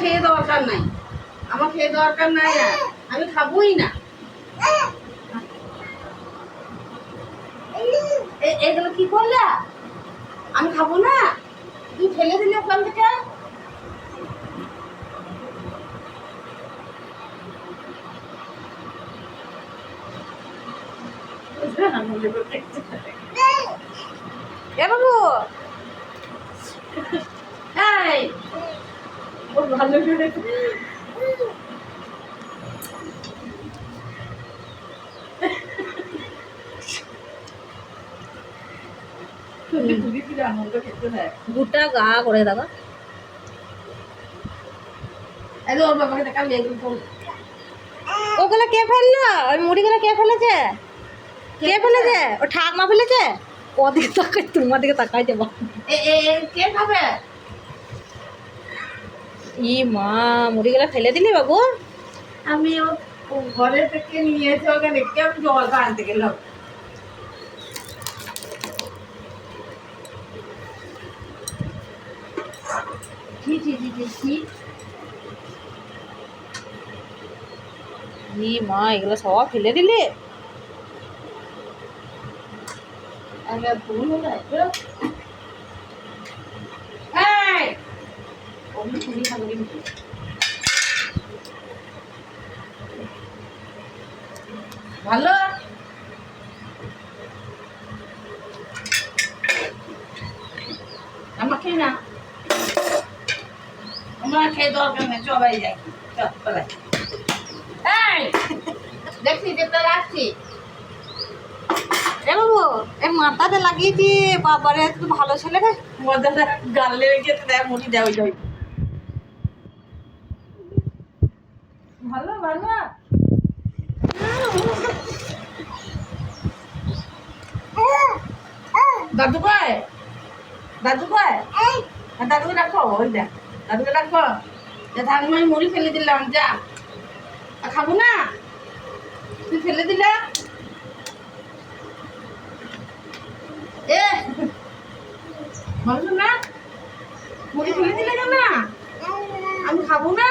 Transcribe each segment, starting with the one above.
খেয়ে দরকার নাই। আমার খেয়ে দরকার নাই আমি খাবোই না। এগুলো কি করলা? আমি খাব না? তুই ফেলে দিলি ওখান থেকে? এ বাবু! এই ভালো করে গা করে দাদা। ওগুলো কে ফেলল? ওই মুড়িগুলো কে ফেলেছে? কে ফেলেছে? ও ঠাকমা ফেলেছে? ওদিকে তাকাই তোমার দিকে তাকাই এ কে খাবে? ই মা মুড়িগুলো ফেলে দিলি বাবু? আমি ঘরে থেকে নিয়েছে ওকে দেখে আমি জলটা আনতে গেলাম। ই মা এগুলো সব ফেলে দিলি? আমি ভুল হলো কিন্তু। ভালো আমাকে না। আমার খেয়ে দরকার নেই সবাই যাই। এই দেখছি যেতে রাখছি এ বাবু এ মাথাতে লাগিয়েছি বাবারে ভালো ছেলে রে। গালে রেখে দেয় মুড়ি দেয় ওই ভালো ভালো দাদু কয়? দাদু কয়? দাদুকে রাখো ওই দেখ, দাদুকে রাখো যে ঠাকুমা আমি মুড়ি ফেলে দিলাম, যা। খাব না? তুই ফেলে দিলা? এ, ভালো না? মুড়ি ফেলে দিলে কেন? আমি খাব না?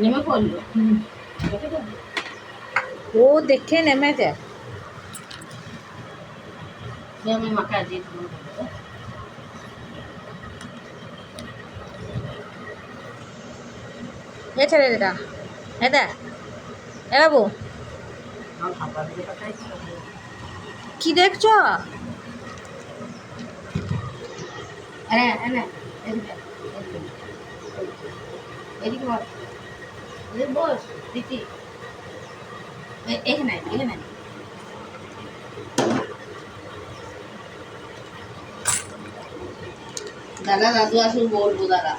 নেমে পড়ল? ও দেখে নেমেছে যে আমি মাকে দিলাম। এ ছেড়ে এটা এ বাবু পাঠাই ছিল। কি দেখছ হ্যাঁ হ্যাঁ এদিকে এদিকে দিদি, দাদা আসুন বলব, দাদা।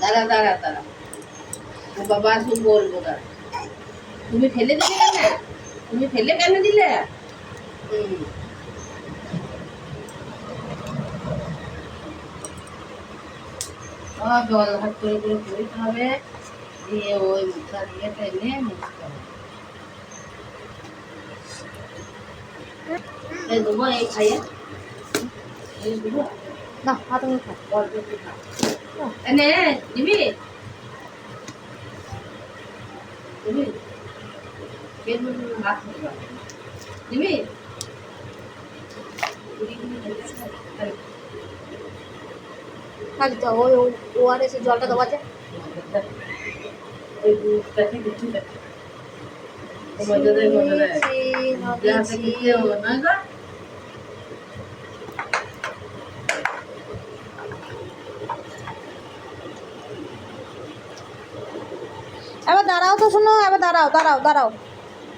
দাদা দাদা দাদা। বাবা আসুন বলব, দাদা। তুমি ফেলে দিলে কেন? তুমি ফেলে কেন দিলে? জল হাত করে করে হবে দিয়ে ওই মুখটা দিয়ে টেনে মুছতে হবে দেবো এই খাইয়ে। না হাত খা। অল্প একটু খা। এনে দিবি দিবি ভাত দিবি খা দিতে ওই ও আর এসে জলটা দেওয়া যায় দিচ্ছি হবে না গো এবার দাঁড়াও তো শোনো এবার দাঁড়াও দাঁড়াও দাঁড়াও।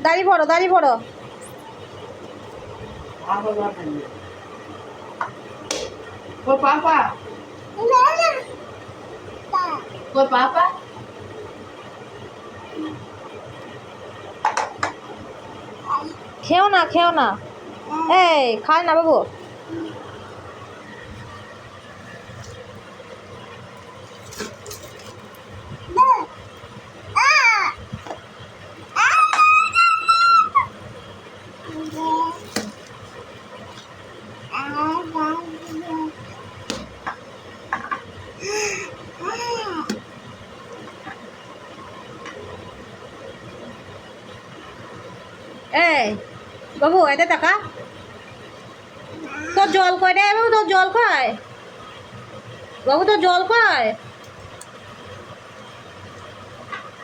দাঁড়িয়ে পড়ো দাঁড়িয়ে পড়ো Kau papa? Kau খেও না খেও না। এই খায় না বাবু। বাবু এতে টাকা তোর জল কয় রে বাবু, তোর জল খায় বাবু, তোর জল কয়?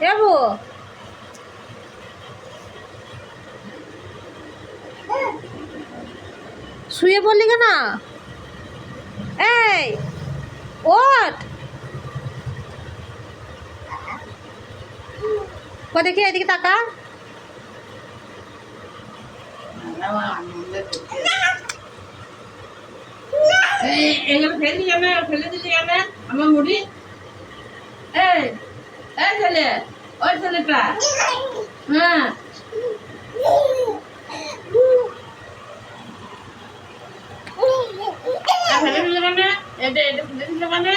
বাবু। শুয়ে পড়লি কেন? এই কো দেখি এদিকে তাকা এই এগুলো ফেলে না ফেলে দিলে কেন আমার মুড়ি এই ফেলে দিলে মানে এটা এটা ফেলে দিলে মানে